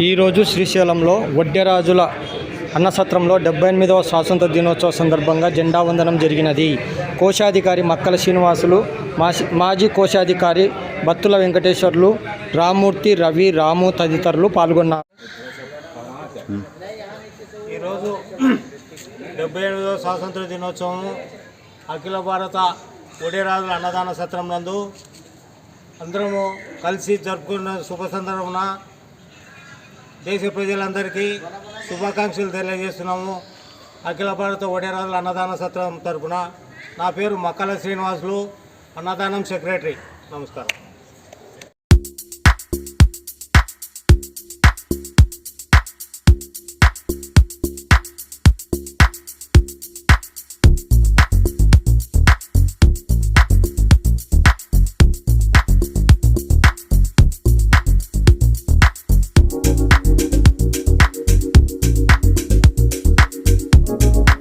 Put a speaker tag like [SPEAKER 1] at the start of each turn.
[SPEAKER 1] ఈరోజు శ్రీశైలంలో వడ్డెరాజుల అన్నసత్రంలో డెబ్బై ఎనిమిదవ స్వాతంత్ర దినోత్సవ సందర్భంగా జెండా వందనం జరిగినది. కోశాధికారి మక్కల శ్రీనివాసులు మాజీ కోశాధికారి బత్తుల వెంకటేశ్వర్లు రామూర్తి రవి రాము తదితరులు పాల్గొన్నారు.
[SPEAKER 2] ఈరోజు డెబ్బై ఎనిమిదవ స్వాతంత్ర దినోత్సవం అఖిల భారత ఒడిరాజుల అన్నదాన సత్రం నందు అందరము కలిసి జరుపుకున్న శుభ సందర్భంగా దేశ ప్రజలందరికీ శుభాకాంక్షలు తెలియజేస్తున్నాము. అఖిల భారత ఒడిరాజుల అన్నదాన సత్రం తరఫున నా పేరు మక్కల శ్రీనివాసులు అన్నదానం సెక్రటరీ. నమస్కారం.